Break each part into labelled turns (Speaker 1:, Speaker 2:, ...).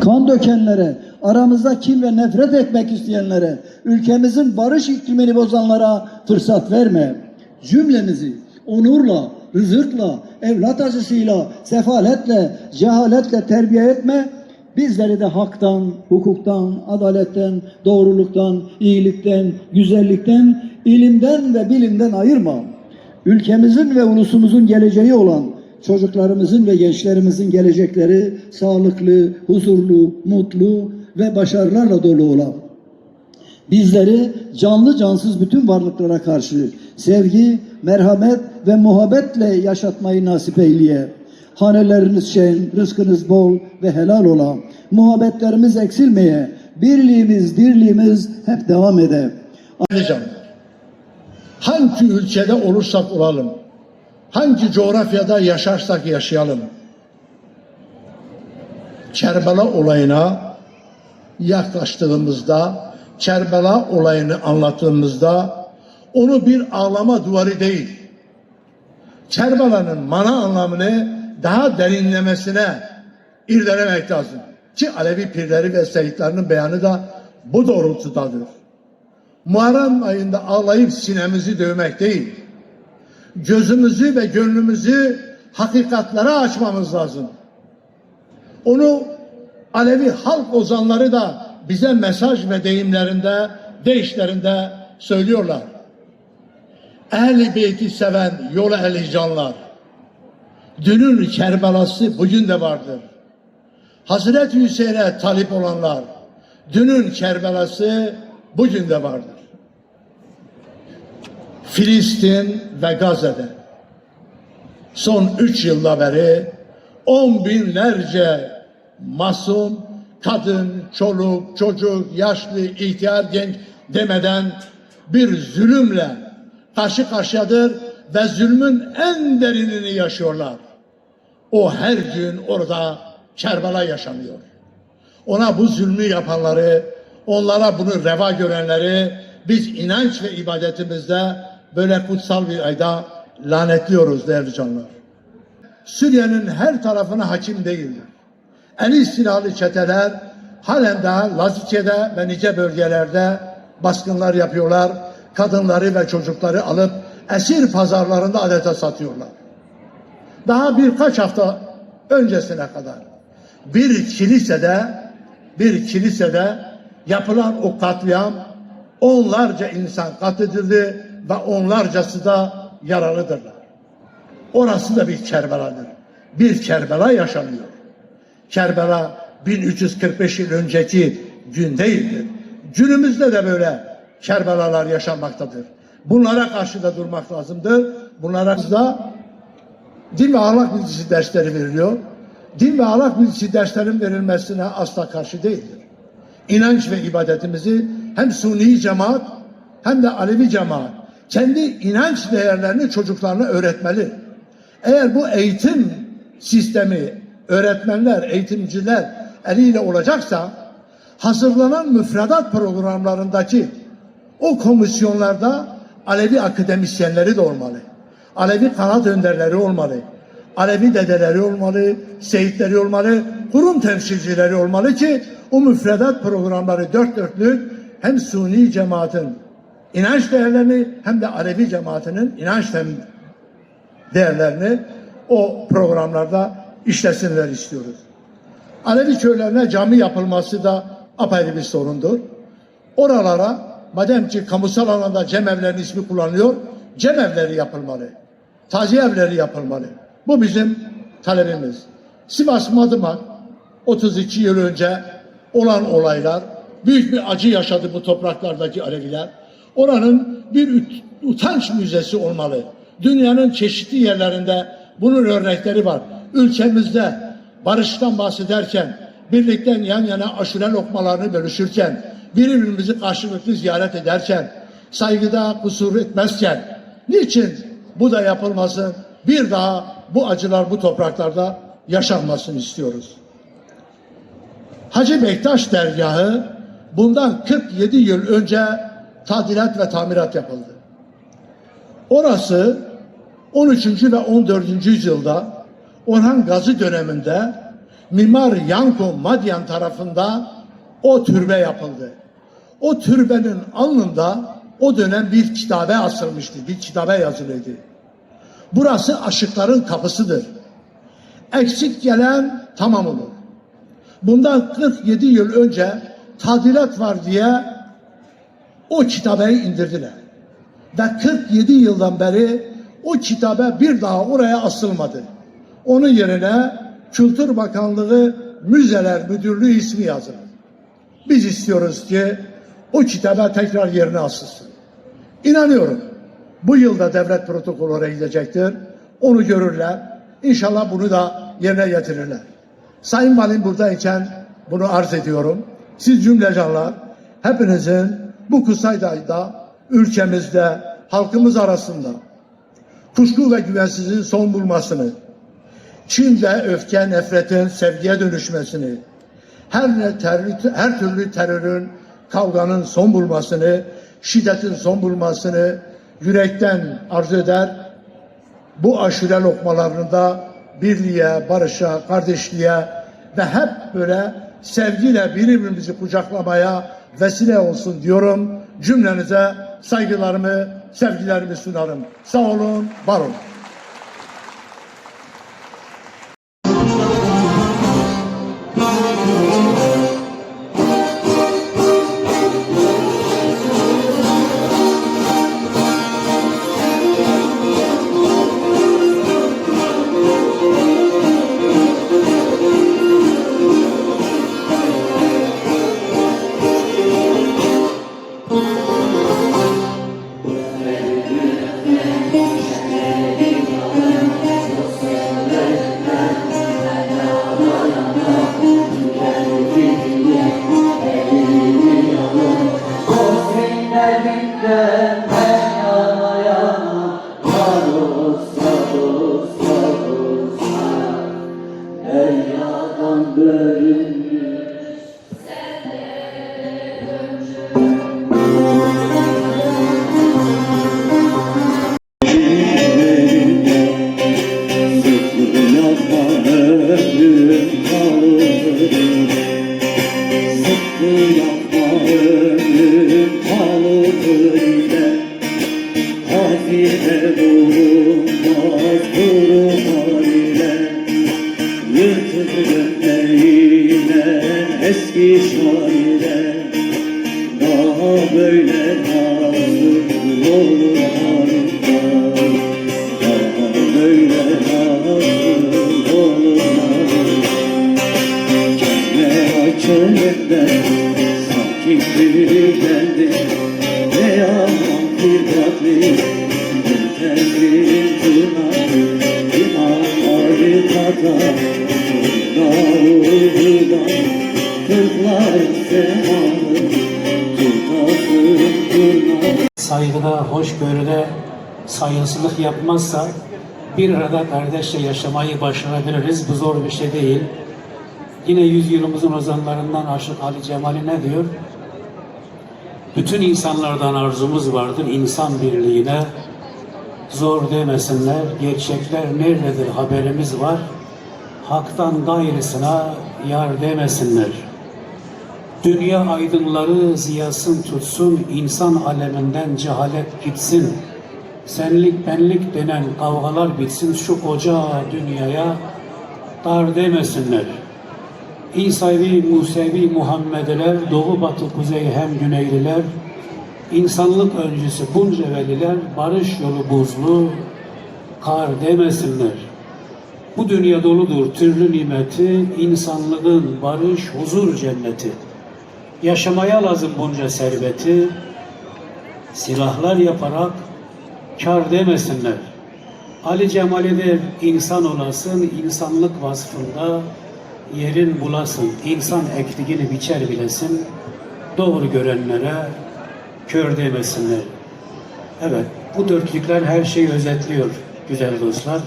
Speaker 1: kan dökenlere, aramızda kin ve nefret etmek isteyenlere, ülkemizin barış iklimini bozanlara fırsat verme. Cümlemizi onurla, rızıkla, evlat acısıyla, sefaletle, cehaletle terbiye etme. Bizleri de haktan, hukuktan, adaletten, doğruluktan, iyilikten, güzellikten, ilimden ve bilimden ayırma. Ülkemizin ve ulusumuzun geleceği olan çocuklarımızın ve gençlerimizin gelecekleri sağlıklı, huzurlu, mutlu ve başarılarla dolu olan bizleri canlı cansız bütün varlıklara karşı sevgi, merhamet ve muhabbetle yaşatmayı nasip eyleye. Haneleriniz şen, rızkınız bol ve helal ola. Muhabbetlerimiz eksilmeye, birliğimiz, dirliğimiz hep devam ede.
Speaker 2: Diyeceğim. Hangi ülkede olursak olalım, hangi coğrafyada yaşarsak yaşayalım, Kerbela olayına yaklaştığımızda, Kerbela olayını anlattığımızda onu bir ağlama duvarı değil, Kerbela'nın mana anlamını daha derinlemesine irdelemek lazım. Ki Alevi pirleri ve seyitlerinin beyanı da bu doğrultudadır. Muharrem ayında ağlayıp sinemizi dövmek değil, gözümüzü ve gönlümüzü hakikatlere açmamız lazım. Onu Alevi halk ozanları da bize mesaj ve deyimlerinde, deyişlerinde söylüyorlar. Ehl-i beyti seven yol ehli canlar. Dünün Kerbelası bugün de vardır. Hazreti Hüseyin'e talip olanlar, dünün Kerbelası bugün de vardır. Filistin ve Gazze'de son üç yılda beri on binlerce masum kadın, çoluk, çocuk, yaşlı, ihtiyar, genç demeden bir zulümle karşı karşıyadır ve zulmün en derinini yaşıyorlar. O her gün orada Kerbela yaşanıyor. Ona bu zulmü yapanları, onlara bunu reva görenleri biz inanç ve ibadetimizde böyle kutsal bir ayda lanetliyoruz değerli canlar. Suriye'nin her tarafına hakim değildir. Eli silahlı çeteler halen daha Lazice'de ve nice bölgelerde baskınlar yapıyorlar. Kadınları ve çocukları alıp esir pazarlarında adeta satıyorlar. Daha birkaç hafta öncesine kadar bir kilisede bir kilisede yapılan o katliam onlarca insan katledildi ve onlarcası da yaralıdırlar. Orası da bir Kerbela'dır. Bir Kerbela yaşanıyor. Kerbela 1345 yıl önceki gün değildir. Günümüzde de böyle Kerbelalar yaşanmaktadır. Bunlara karşı da durmak lazımdır. Bunlara da din ve ahlak bilgisi dersleri veriliyor. Din ve ahlak bilgisi derslerin verilmesine asla karşı değildir. İnanç ve ibadetimizi hem Suni cemaat hem de Alevi cemaat kendi inanç değerlerini çocuklarına öğretmeli. Eğer bu eğitim sistemi öğretmenler, eğitimciler eliyle olacaksa hazırlanan müfredat programlarındaki o komisyonlarda Alevi akademisyenleri de olmalı. Alevi kanat önderleri olmalı. Alevi dedeleri olmalı, seyitleri olmalı, kurum temsilcileri olmalı ki o müfredat programları dört dörtlük hem Suni cemaatin inanç değerlerini hem de Alevi cemaatinin inanç değerlerini o programlarda işlesinler istiyoruz. Alevi köylerine cami yapılması da apayrı bir sorundur. Oralara madem ki kamusal alanda cemevlerin ismi kullanılıyor, cemevleri yapılmalı. Taziye evleri yapılmalı. Bu bizim talebimiz. Sivas Madımak 32 yıl önce olan olaylar büyük bir acı yaşadı bu topraklardaki Aleviler. Oranın bir utanç müzesi olmalı. Dünyanın çeşitli yerlerinde bunun örnekleri var. Ülkemizde barıştan bahsederken, birlikten yan yana aşure lokmalarını bölüşürken, birbirimizi karşılıklı ziyaret ederken, saygıda kusur etmezken, niçin bu da yapılmasın? Bir daha bu acılar bu topraklarda yaşanmasını istiyoruz. Hacı Bektaş dergahı bundan 47 yıl önce tadilat ve tamirat yapıldı. Orası 13. ve 14. yüzyılda Orhan Gazi döneminde Mimar Yanko Madyan tarafından o türbe yapıldı. O türbenin alnında o dönem bir kitabe asılmıştı, bir kitabe yazılıydı. Burası aşıkların kapısıdır. Eksik gelen tamam olur. Bundan 47 yıl önce tadilat var diye o kitabeyi indirdiler. Ve 47 yıldan beri o kitabe bir daha oraya asılmadı. Onun yerine Kültür Bakanlığı Müzeler Müdürlüğü ismi yazılır. Biz istiyoruz ki o kitabe tekrar yerine asılsın. İnanıyorum. Bu yılda devlet protokolü oraya gidecektir. Onu görürler. İnşallah bunu da yerine getirirler. Sayın Valim buradayken bunu arz ediyorum. Siz cümlecanlar hepinizin bu kutsal ayda ülkemizde halkımız arasında kuşku ve güvensizliğin son bulmasını, Çin'de öfke, nefretin sevgiye dönüşmesini, her, ne terör, her türlü terörün, kavganın son bulmasını, şiddetin son bulmasını yürekten arzu eder. Bu aşure lokmalarında birliğe, barışa, kardeşliğe ve hep böyle sevgiyle birbirimizi kucaklamaya vesile olsun diyorum. Cümlenize saygılarımı, sevgilerimi sunarım. Sağ olun, var olun.
Speaker 3: Böyle nazlı olur böyle nazlı olur. Kendine açılırlar Sanki biri geldi Ne yaman bir tatlı Bir tırnağı İman harikata Turna
Speaker 4: hoşgörüde saygısızlık yapmazsa bir arada kardeşçe yaşamayı başarabiliriz. Bu zor bir şey değil. Yine yüzyılımızın ozanlarından Aşık Ali Cemali ne diyor? Bütün insanlardan arzumuz vardır insan birliğine. Zor demesinler, gerçekler nerededir haberimiz var. Hak'tan gayrısına yar demesinler. Dünya aydınları ziyasın tutsun, insan aleminden cehalet gitsin. Senlik benlik denen kavgalar bitsin, şu koca dünyaya dar demesinler. İsavi, Musevi, Muhammediler, Doğu, Batı, Kuzey hem Güneyliler, insanlık öncüsü bunca veliler, barış yolu buzlu, kar demesinler. Bu dünya doludur türlü nimeti, insanlığın barış, huzur cenneti. Yaşamaya lazım bunca serveti, silahlar yaparak kar demesinler. Ali Cemali der, insan olasın, insanlık vasfında yerin bulasın, insan ektiğini biçer bilesin, doğru görenlere kör demesinler. Evet, bu dörtlükler her şeyi özetliyor güzel dostlar.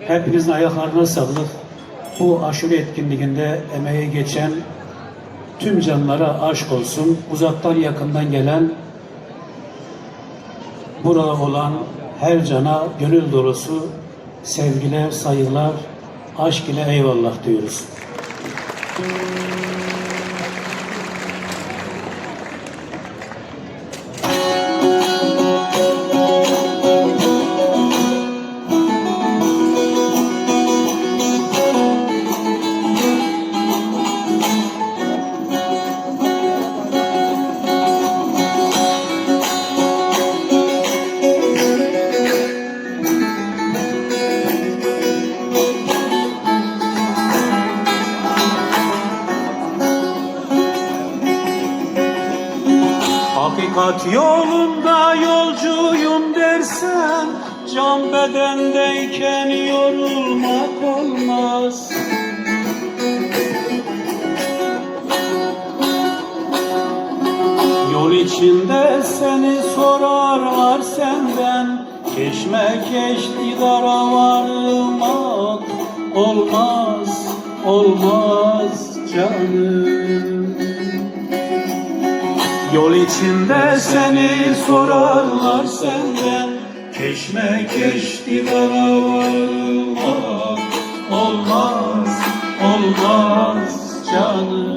Speaker 4: Hepinizin ayaklarına sağlık. Bu aşure etkinliğinde emeği geçen tüm canlara aşk olsun. Uzaktan yakından gelen burada olan her cana gönül dolusu sevgiler, saygılar, aşk ile eyvallah diyoruz. Hakikat yolunda yolcuyum dersen Can bedendeyken yorulmak olmaz. Yol içinde seni sorarlar senden Keşmekeş didara varmak olmaz, olmaz canım Yol içinde seni sorarlar senden. Keşme keş divara varılmak Olmaz, olmaz canım.